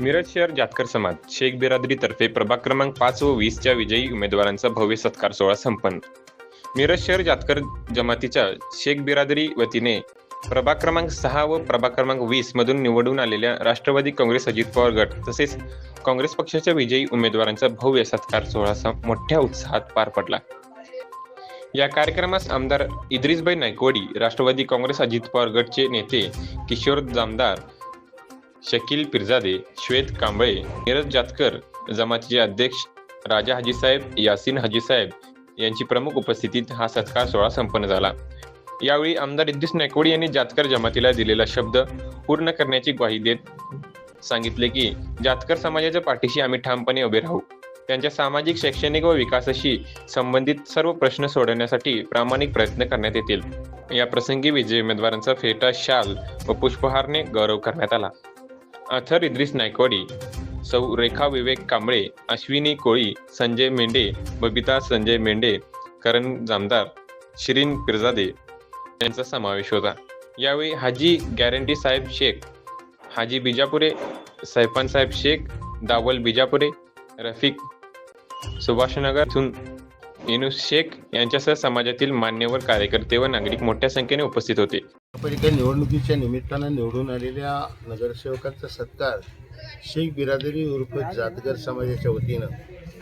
मिरज शहर जातकर समाज. शेख बिरादरीतर्फे प्रभाग क्रमांक पाच व वीसच्या विजयी उमेदवारांचा भव्य सत्कार सोहळा संपन्न. मिरज शहर जातकर जमातीच्या शेख बिरादरी वतीने प्रभाग क्रमांक सहा व प्रभाग क्रमांक वीस मधून निवडून आलेल्या राष्ट्रवादी काँग्रेस अजित पवार गट तसेच काँग्रेस पक्षाच्या विजयी उमेदवारांचा भव्य सत्कार सोहळा मोठ्या उत्साहात पार पडला. या कार्यक्रमास आमदार इद्रिसबाई नायकवडी राष्ट्रवादी काँग्रेस अजित पवार गटचे नेते किशोर जामदार शकील पिरजादे श्वेत कांबळे नीरज जातकर जमातीचे अध्यक्ष राजा हाजीसाहेब यासिन हाजीसाहेब यांची प्रमुख उपस्थितीत हा सत्कार सोहळा संपन्न झाला. यावेळी आमदार इद्रिस नायकवडी यांनी जातकर जमातीला दिलेला शब्द पूर्ण करण्याची ग्वाही देत सांगितले की जातकर समाजाच्या पाठीशी आम्ही ठामपणे उभे राहू. त्यांच्या सामाजिक शैक्षणिक व विकासाशी संबंधित सर्व प्रश्न सोडवण्यासाठी प्रामाणिक प्रयत्न करण्यात येतील. या प्रसंगी विजयी उमेदवारांचा फेटा शाल व पुष्पहारने गौरव करण्यात आला. अथर इद्रिस नायकवाडी सौ रेखा विवेक कांबळे अश्विनी कोळी संजय मेंढे बबिता संजय मेंढे करण जामदार शिरीन पिरजादे यांचा समावेश होता. यावेळी हाजी गॅरंटी साहेब शेख हाजी बिजापुरे सैफान साहेब शेख दावल बिजापुरे रफिक सुभाषनगर इथून शेख यांच्यासह समाजातील मान्यवर कार्यकर्ते व नागरिक मोठ्या संख्येने उपस्थित होते. महापालिका निवडणुकीच्या निमित्तानं निवडून आलेल्या नगरसेवकांचा सत्कार शेख बिरादरी उर्फ जातगर समाजाच्या वतीनं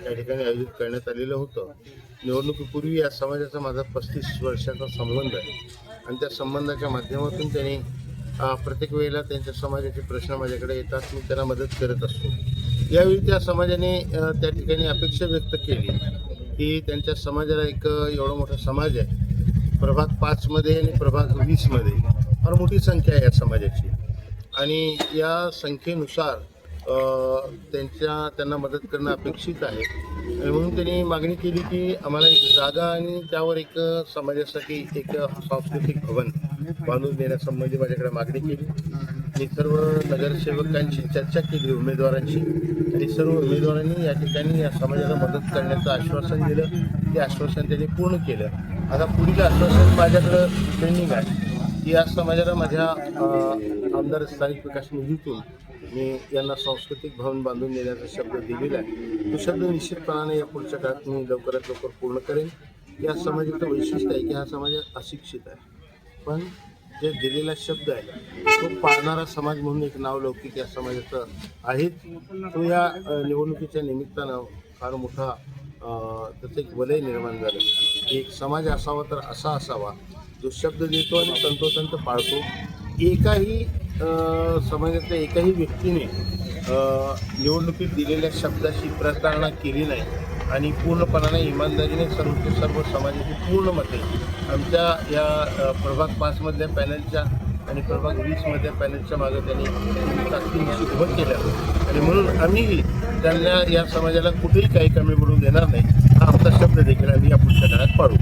या ठिकाणी आयोजित करण्यात आलेलं होतं. निवडणुकीपूर्वी या समाजाचा माझा पस्तीस वर्षाचा संबंध आहे. आणि त्या संबंधाच्या माध्यमातून त्यांनी प्रत्येक वेळेला त्यांच्या समाजाचे प्रश्न माझ्याकडे येतात. मी त्यांना मदत करत असतो. यावेळी त्या समाजाने त्या ठिकाणी अपेक्षा व्यक्त केली की त्यांच्या समाजाला एक एवढा मोठा समाज आहे. प्रभाग पाचमध्ये आणि प्रभाग वीसमध्ये फार मोठी संख्या आहे या समाजाची. आणि या संख्येनुसार त्यांच्या त्यांना मदत करणं अपेक्षित आहे. आणि म्हणून त्यांनी मागणी केली की आम्हाला एक जागा आणि त्यावर एक समाजासाठी एक सांस्कृतिक भवन बांधून देण्यासंबंधी माझ्याकडे मागणी केली. मी सर्व नगरसेवकांची चर्चा केली उमेदवारांची आणि सर्व उमेदवारांनी या ठिकाणी या समाजाला मदत करण्याचं आश्वासन दिलं. ते आश्वासन त्यांनी पूर्ण केलं. आता पुढील आश्वासन माझ्याकडं ट्रेनिंग आहे. की या समाजाला माझ्या आमदार स्थानिक विकास निधीतून मी यांना सांस्कृतिक भवन बांधून देण्याचा शब्द दिलेला आहे. तो शब्द निश्चितपणाने या पुढच्या काळात मी लवकरात लवकर पूर्ण करेन. या समाजाचं वैशिष्ट्य आहे की हा समाज अशिक्षित आहे. पण जे दिलेला शब्द आहे तो पाळणारा समाज म्हणून एक नाव लौकिक या समाजाचं आहे. तो या निवडणुकीच्या निमित्तानं फार मोठा त्याचं एक वलय निर्माण झालं. की एक समाज असावा तर असा असावा. जो शब्द देतो आणि तंतोतंत पाळतो. एकाही समाजातल्या एकाही व्यक्तीने निवडणुकीत दिलेल्या शब्दाशी प्रतारणा केली नाही. आणि पूर्णपणाने इमानदारीने सर्व सर्व समाजाची पूर्ण मते. आमच्या या प्रभाग पाचमधल्या पॅनलच्या आणि प्रभाग वीसमधल्या पॅनलच्या मागे त्यांनी ताकदीनिशी उभं केलं. आणि म्हणून आम्हीही त्यांना या समाजाला कुठेही काही कमी पडून देणार नाही हा आमचा शब्द देखील आम्ही या पुस्तकात पाडू